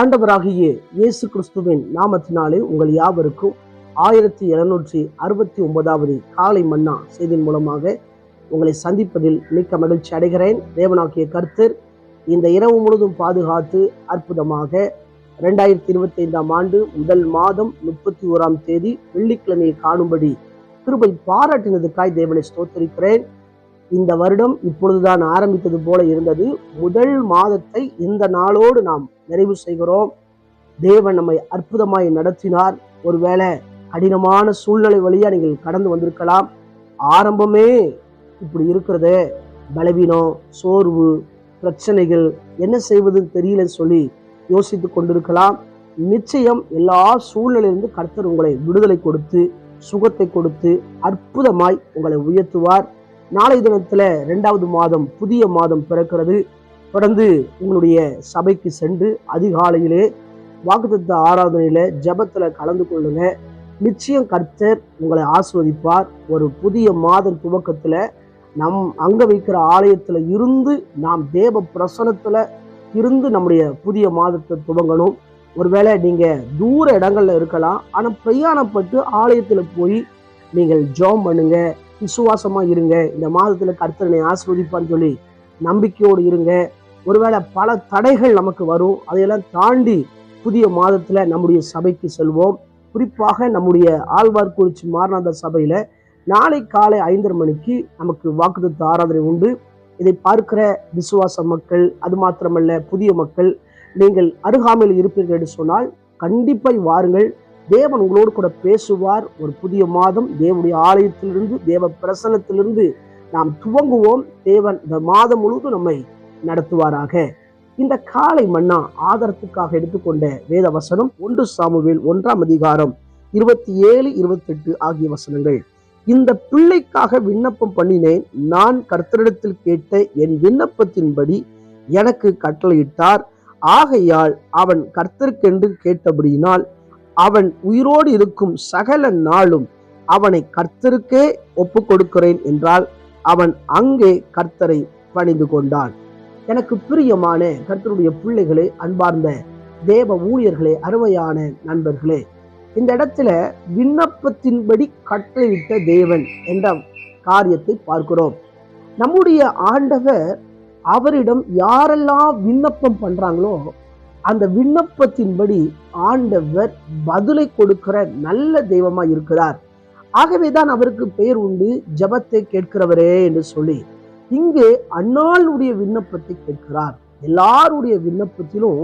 ஆண்டவராகிய இயேசு கிறிஸ்துவின் நாமத்தினாலே உங்கள் யாவருக்கும் ஆயிரத்தி எழுநூற்றி அறுபத்தி ஒன்பதாவது காலை மன்னா செய்தியின் மூலமாக உங்களை சந்திப்பதில் மிக்க மகிழ்ச்சி அடைகிறேன். தேவனாக்கிய கர்த்தர் இந்த இரவு முழுதும் பாதுகாத்து அற்புதமாக ரெண்டாயிரத்தி இருபத்தி ஐந்தாம் ஆண்டு முதல் மாதம் முப்பத்தி ஓராம் தேதி வெள்ளிக்கிழமையை காணும்படி கிருபை பாராட்டினதுக்காய் தேவனை ஸ்தோத்தரிக்கிறேன். இந்த வருடம் இப்பொழுதுதான் ஆரம்பித்தது போல இருந்தது. முதல் மாதத்தை இந்த நாளோடு நாம் நிறைவு செய்கிறோம். தேவன் நம்மை அற்புதமாய் நடத்தினார். ஒருவேளை கடினமான சூழ்நிலை வழியா நீங்கள் கடந்து வந்திருக்கலாம். ஆரம்பமே இப்படி இருக்கிறதே. பலவீனம் சோர்வு பிரச்சனைகள் என்ன செய்வதுன்னு தெரியலன்னு சொல்லி யோசித்து கொண்டிருக்கலாம். நிச்சயம் எல்லா சூழ்நிலையிலிருந்து கர்த்தர் உங்களை விடுதலை கொடுத்து சுகத்தை கொடுத்து அற்புதமாய் உங்களை உயர்த்துவார். நாளை தினத்தில் ரெண்டாவது மாதம் புதிய மாதம் பிறக்கிறது. தொடர்ந்து உங்களுடைய சபைக்கு சென்று அதிகாலையிலே வாக்குத்தத்த ஆராதனையில் ஜபத்தில் கலந்து கொள்ளுங்க. நிச்சயம் கர்த்தர் உங்களை ஆஸ்வதிப்பார் ஒரு புதிய மாதம் துவக்கத்தில் நம் அங்க வைக்கிற ஆலயத்தில் இருந்து நாம் தேவ பிரசனத்தில் இருந்து நம்முடைய புதிய மாதத்தை துவங்கணும். ஒருவேளை நீங்கள் தூர இடங்களில் இருக்கலாம். ஆனால் பிரயாணப்பட்டு ஆலயத்தில் போய் நீங்கள் ஜெபம் பண்ணுங்கள் விசுவாசமாக இருங்க. இந்த மாதத்தில் கர்த்தனை ஆஸ்வதிப்பான்னு சொல்லி நம்பிக்கையோடு இருங்க. ஒருவேளை பல தடைகள் நமக்கு வரும். அதையெல்லாம் தாண்டி புதிய மாதத்தில் நம்முடைய சபைக்கு செல்வோம். குறிப்பாக நம்முடைய ஆழ்வார்குறிச்சி மாரநாத சபையில் நாளை காலை ஐந்தரை மணிக்கு நமக்கு வாக்குத்தத்த ஆராதனை உண்டு. இதை பார்க்கிற விசுவாச மக்கள் அது மாத்திரமல்ல புதிய மக்கள் நீங்கள் அருகாமையில் இருப்பீர்கள் என்று சொன்னால் கண்டிப்பாக வாருங்கள். தேவன் உங்களோடு கூட பேசுவார். ஒரு புதிய மாதம் தேவனுடைய ஆலயத்திலிருந்து தேவ பிரசனத்திலிருந்து நாம் துவங்குவோம். தேவன் இந்த மாதம் முழுவதும் நம்மை நடத்துவாராக. இந்த காலை மன்னா ஆதாரத்துக்காக எடுத்துக்கொண்ட வேத வசனம் ஒன்று சாமுவேல் ஒன்றாம் அதிகாரம் இருபத்தி ஏழு இருபத்தெட்டு ஆகிய வசனங்கள். இந்த பிள்ளைக்காக விண்ணப்பம் பண்ணினேன். நான் கர்த்தரிடத்தில் கேட்ட என் விண்ணப்பத்தின்படி எனக்கு கட்டளையிட்டார். ஆகையால் அவன் கர்த்தருக்கென்று கேட்டபடியினால் அவன் உயிரோடு இருக்கும் சகல நாளும் அவனை கர்த்தருக்கே ஒப்பு கொடுக்கிறேன் என்றால் அவன் அங்கே கர்த்தரை பணிந்து கொண்டான். எனக்கு பிரியமான கர்த்தருடைய பிள்ளைகளே அன்பார்ந்த தேவ ஊழியர்களே அருமையான நண்பர்களே இந்த இடத்துல விண்ணப்பத்தின்படி கட்டளையிட்ட தேவன் என்ற காரியத்தை பார்க்கிறோம். நம்முடைய ஆண்டவர் அவரிடம் யாரெல்லாம் விண்ணப்பம் பண்றாங்களோ அந்த விண்ணப்பத்தின்படி ஆண்டவர் பதிலை கொடுக்கிற நல்ல தெய்வமா இருக்கிறார். ஆகவேதான் அவருக்கு பெயர் உண்டு ஜபத்தை கேட்கிறவரே என்று சொல்லி இங்கே அன்னாளுடைய விண்ணப்பத்தை கேட்கிறார். எல்லாருடைய விண்ணப்பத்திலும்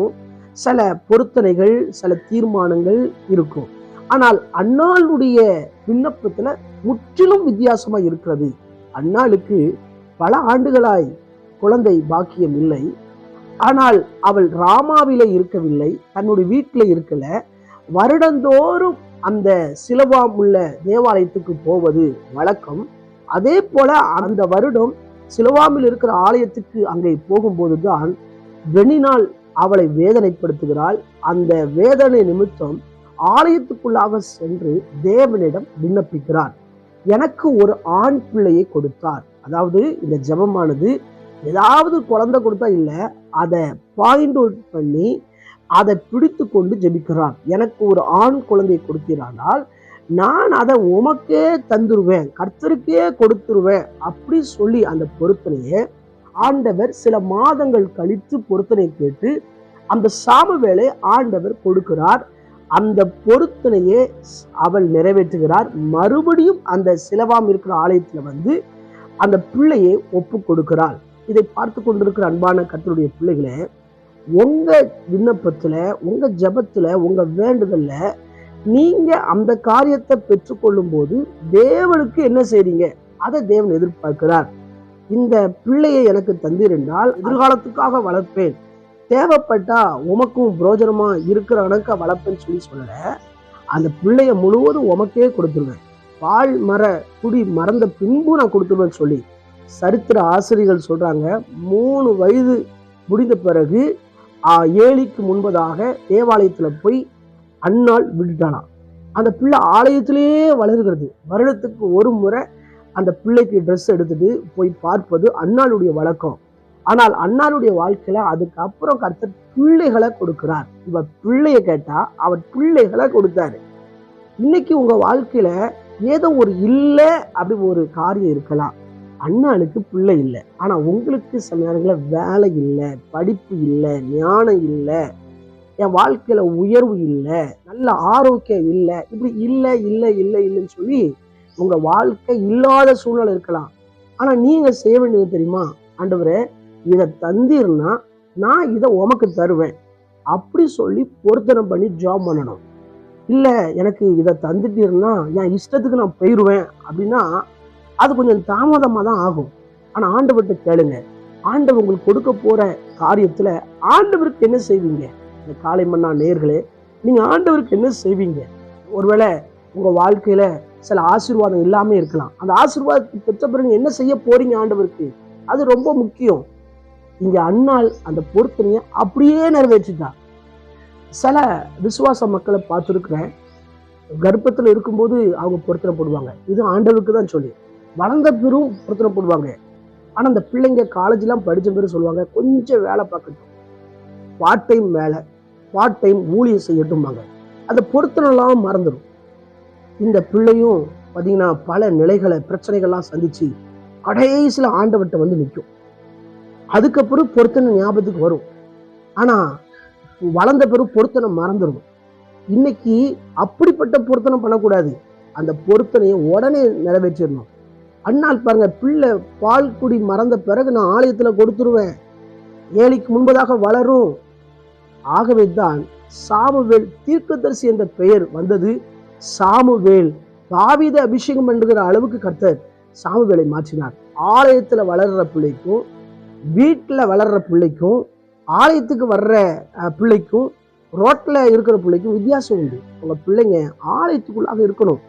சில பொருத்தனைகள் சில தீர்மானங்கள் இருக்கும். ஆனால் அன்னாளுடைய விண்ணப்பத்துல முற்றிலும் வித்தியாசமா இருக்கிறது. அன்னாளுக்கு பல ஆண்டுகளாய் குழந்தை பாக்கியம் இல்லை. ஆனால் அவள் ராமாவில இருக்கவில்லை தன்னுடைய வீட்டில் இருக்கல. வருடந்தோறும் அந்த சிலவாம் உள்ள தேவாலயத்துக்கு போவது வழக்கம். அதே போல அந்த வருடம் சிலவாமில் இருக்கிற ஆலயத்துக்கு அங்கே போகும்போதுதான் வெண்ணினால் அவளை வேதனைப்படுத்துகிறாள். அந்த வேதனை நிமித்தம் ஆலயத்துக்குள்ளாக சென்று தேவனிடம் விண்ணப்பிக்கிறார். எனக்கு ஒரு ஆண் பிள்ளையை கொடுத்தார். அதாவது இந்த ஜெபமானது ஏதாவது குழந்தை கொடுத்தா இல்லை அதை பாயிண்ட் அவுட் பண்ணி அதை பிடித்து கொண்டு ஜெபிக்கிறார் எனக்கு ஒரு ஆண் குழந்தையை கொடுக்கிறானால் நான் அதை உமக்கே தந்துருவேன் கர்த்தருக்கே கொடுத்துருவேன் அப்படி சொல்லி அந்த பொருத்தனையை ஆண்டவர் சில மாதங்கள் கழித்து பொருத்தனை கேட்டு அந்த சாமுவேலை ஆண்டவர் கொடுக்கிறார். அந்த பொருத்தனையே அவள் நிறைவேற்றுகிறார். மறுபடியும் அந்த சிலவாம் இருக்கிற ஆலயத்தில் வந்து அந்த பிள்ளையை ஒப்பு கொடுக்கிறாள். இதை பார்த்து கொண்டிருக்கிற அன்பான கத்தருடைய பிள்ளைகளே உங்கள் விண்ணப்பத்தில் உங்கள் ஜபத்தில் உங்கள் வேண்டுதல்ல நீங்கள் அந்த காரியத்தை பெற்றுக்கொள்ளும் போது தேவனுக்கு என்ன செய்றீங்க? அதை தேவன் எதிர்பார்க்கிறார். இந்த பிள்ளையை எனக்கு தந்திருந்தால் எதிர்காலத்துக்காக வளர்ப்பேன். தேவைப்பட்டா உமக்கும் புரோஜனமா இருக்கிற கணக்க வளர்ப்பேன்னு சொல்லி சொல்லல. அந்த பிள்ளைய முழுவதும் உமக்கே கொடுத்துருவேன். பால் மர குடி மறந்த பின்பு நான் கொடுத்துருவேன்னு சொல்லி சரித்திர ஆசிரியர்கள் சொல்கிறாங்க மூணு வயது முடிந்த பிறகு ஏழிக்கு முன்பதாக தேவாலயத்தில் போய் அன்னாள் விட்டுட்டானாம் அந்த பிள்ளை ஆலயத்திலேயே வளர்கிறது. வருடத்துக்கு ஒரு முறை அந்த பிள்ளைக்கு ட்ரெஸ் எடுத்துட்டு போய் பார்ப்பது அன்னாளுடைய வழக்கம். ஆனால் அன்னாளுடைய வாழ்க்கையில அதுக்கப்புறம் கர்த்தர் பிள்ளைகளை கொடுக்கிறார். இவ பிள்ளைய கேட்டா அவர் பிள்ளைகளை கொடுத்தாரு. இன்னைக்கு உங்க வாழ்க்கையில ஏதோ ஒரு இல்லை அப்படி ஒரு காரியம் இருக்கலாம். அண்ணாளுக்கு பிள்ளை இல்லை. ஆனால் உங்களுக்கு சில நேரங்களில் வேலை இல்லை படிப்பு இல்லை ஞானம் இல்லை என் வாழ்க்கையில் உயர்வு இல்லை நல்ல ஆரோக்கியம் இல்லை இப்படி இல்லை இல்லை இல்லை இல்லைன்னு சொல்லி உங்கள் வாழ்க்கை இல்லாத சூழ்நிலை இருக்கலாம். ஆனால் நீங்கள் செய்ய வேண்டியது தெரியுமா? ஆண்டவரே இதை தந்தீர்னா நான் இதை உமக்கு தருவேன். அப்படி சொல்லி பொருத்தனை பண்ணி ஜாப் பண்ணணும். இல்லை எனக்கு இதை தந்துட்டீர்னா என் இஷ்டத்துக்கு நான் போயிடுவேன் அப்படின்னா அது கொஞ்சம் தாமதமாக தான் ஆகும். ஆனால் ஆண்டவர்கிட்ட கேளுங்க. ஆண்டவர் உங்களுக்கு கொடுக்க போகிற காரியத்தில் ஆண்டவருக்கு என்ன செய்வீங்க? இந்த காலை மன்னா நேர்களே நீங்கள் ஆண்டவருக்கு என்ன செய்வீங்க? ஒருவேளை உங்கள் வாழ்க்கையில் சில ஆசீர்வாதம் இல்லாமல் இருக்கலாம். அந்த ஆசீர்வாதத்தை பெற்ற பிறகு என்ன செய்ய போகிறீங்க ஆண்டவருக்கு? அது ரொம்ப முக்கியம். இங்கே அண்ணாள் அந்த பொருத்தனையை அப்படியே நிறைவேற்றிட்டா. சில விசுவாச மக்களை பார்த்துருக்குறேன். கர்ப்பத்தில் இருக்கும்போது அவங்க பொருத்தனை போடுவாங்க. இது ஆண்டவருக்கு தான் சொல்லி. வளர்ந்த பிறகும் பொருத்தனை போடுவாங்க. ஆனால் அந்த பிள்ளைங்க காலேஜ்லாம் படித்த பிறகு சொல்லுவாங்க கொஞ்சம் வேலை பார்க்கட்டும். பார்ட் டைம் வேலை பார்ட் டைம் ஊழியம் செய்யட்டும்பாங்க. அந்த பொருத்தனைலாம் மறந்துடும். இந்த பிள்ளையும் பார்த்தீங்கன்னா பல நிலைகளை பிரச்சனைகள்லாம் சந்தித்து கடைசியில் ஆண்டவர்கிட்ட வந்து நிற்கும். அதுக்கப்புறம் பொருத்தனை ஞாபகத்துக்கு வரும். ஆனால் வளர்ந்த பிறகு பொருத்தனை மறந்துடும். இன்னைக்கு அப்படிப்பட்ட பொருத்தனை பண்ணக்கூடாது. அந்த பொருத்தனையை உடனே நிறைவேற்றிடணும். அண்ணால் பாருங்க பிள்ளை பால் குடி மறந்த பிறகு நான் ஆலயத்தில் கொடுத்துருவேன். ஏழைக்கு முன்பதாக வளரும். ஆகவே தான் சாமுவேல் தீர்க்கதரிசி என்ற பெயர் வந்தது. சாமுவேல் தாவித அபிஷேகம் பண்ணுகிற அளவுக்கு கர்த்தர் சாமுவேலை மாற்றினார். ஆலயத்தில் வளர்ற பிள்ளைக்கும் வீட்டில் வளர்ற பிள்ளைக்கும் ஆலயத்துக்கு வர்ற பிள்ளைக்கும் ரோட்டில் இருக்கிற பிள்ளைக்கும் வித்தியாசம் உண்டு. உங்கள் பிள்ளைங்க ஆலயத்துக்குள்ளாக இருக்கணும்.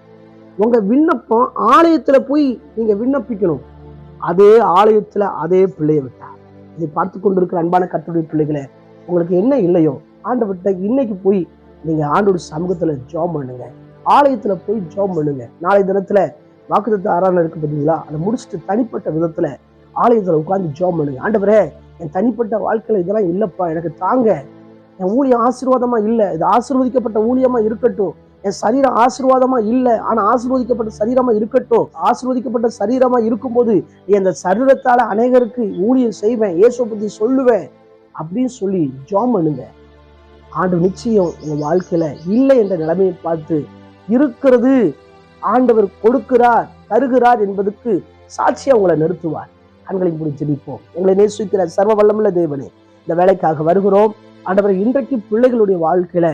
உங்கள் விண்ணப்பம் ஆலயத்தில் போய் நீங்கள் விண்ணப்பிக்கணும். அதே ஆலயத்தில் அதே பிள்ளையை விட்டார் இதை பார்த்து கொண்டிருக்கிற அன்பான கர்த்தருடைய பிள்ளைகளை உங்களுக்கு என்ன இல்லையோ ஆண்டவர்கிட்ட இன்னைக்கு போய் நீங்கள் ஆண்டோட சமூகத்தில் ஜாம் பண்ணுங்க. ஆலயத்தில் போய் ஜாம் பண்ணுங்க. நாளை தினத்தில் வாக்குத்தத்த ஆராதனை இருக்கு பார்த்தீங்களா? அதை முடிச்சுட்டு தனிப்பட்ட விதத்தில் ஆலயத்தில் உட்காந்து ஜாம் பண்ணுங்க. ஆண்டவரே என் தனிப்பட்ட வாழ்க்கையில் இதெல்லாம் இல்லைப்பா எனக்கு தாங்க. என் ஊழியம் ஆசீர்வாதமாக இல்லை. இது ஆசீர்வதிக்கப்பட்ட ஊழியமாக இருக்கட்டும். என் சரீரம் ஆசீர்வாதமா இல்லை. ஆனா ஆசீர்வதிக்கப்பட்ட சரீரமா இருக்கட்டும். ஆசீர்வதிக்கப்பட்ட சரீரமா இருக்கும்போது அந்த சரீரத்தால அநேகருக்கு ஊழியம் செய்வேன் இயேசுவை பத்தி சொல்லுவேன் அப்படின்னு சொல்லி ஜாம் பண்ணுங்க. ஆண்டு நிச்சயம் உங்க வாழ்க்கையில இல்லை என்ற நிலைமையை பார்த்து இருக்கிறது ஆண்டவர் கொடுக்கிறார் தருகிறார் என்பதற்கு சாட்சியா உங்களை நிறுத்துவார். கண்களை மூடி ஜெபிப்போம். உங்களை நேசிக்கிற சர்வ வல்லமுள்ள தேவனே இந்த வேலைக்காக வருகிறோம். ஆண்டவர் இன்றைக்கு பிள்ளைகளுடைய வாழ்க்கையில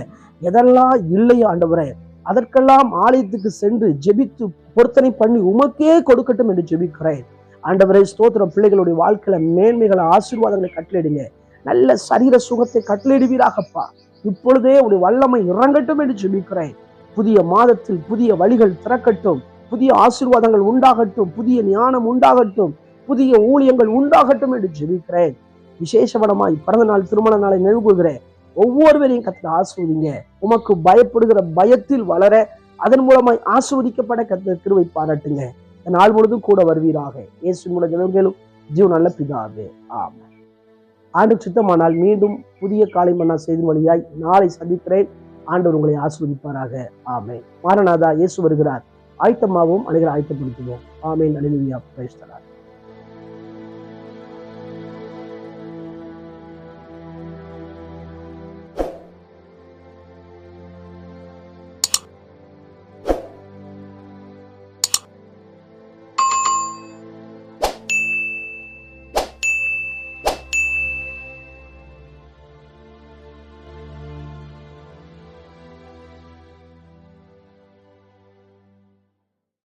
எதெல்லாம் இல்லையோ ஆண்டவரே? அதற்கெல்லாம் ஆலயத்துக்கு சென்று ஜெபித்து பொருத்தனை பண்ணி உமக்கே கொடுக்கட்டும் என்று ஜெபிக்கிறேன். ஆண்டவரை ஸ்தோத்திரம். பிள்ளைகளுடைய வாழ்க்கையில மேன்மைகளை ஆசீர்வாதங்களை கட்டளையிடுங்க. நல்ல சரீர சுகத்தை கட்டளையிடுவீராகப்பா. இப்பொழுதே உடைய வல்லமை இறங்கட்டும் என்று ஜெபிக்கிறேன். புதிய மாதத்தில் புதிய வழிகள் திறக்கட்டும். புதிய ஆசீர்வாதங்கள் உண்டாகட்டும். புதிய ஞானம் உண்டாகட்டும். புதிய ஊழியங்கள் உண்டாகட்டும் என்று ஜெபிக்கிறேன். விசேஷவனமாய் பிறந்த நாள் திருமண நாளை நிறுவுகிறேன் ஒவ்வொருவரையும் கத்த ஆசிர்வதிங்க. உமக்கு பயப்படுகிற பயத்தில் வளர அதன் மூலமாய் ஆசிர்வதிக்கப்பட கத்த கிருவை பாராட்டுங்க. நாள் முழுதும் கூட வருவீராக. இயேசு மூல ஜனங்களும் ஜீவ நல்ல பிதாவே. ஆமென். ஆண்டு சுத்தமானால் மீண்டும் புதிய காலை மன்னா செய்தி வழியாய் நாளை சந்திக்கிறேன். ஆண்டவர் உங்களை ஆசிர்வதிப்பாராக. ஆமே மாரநாதா இயேசு வருகிறார். ஆயத்தமாகவும் அனைவரை ஆயத்தப்படுத்துவோம். ஆமேன். அலிலுவியா பிரைஸ்தலார்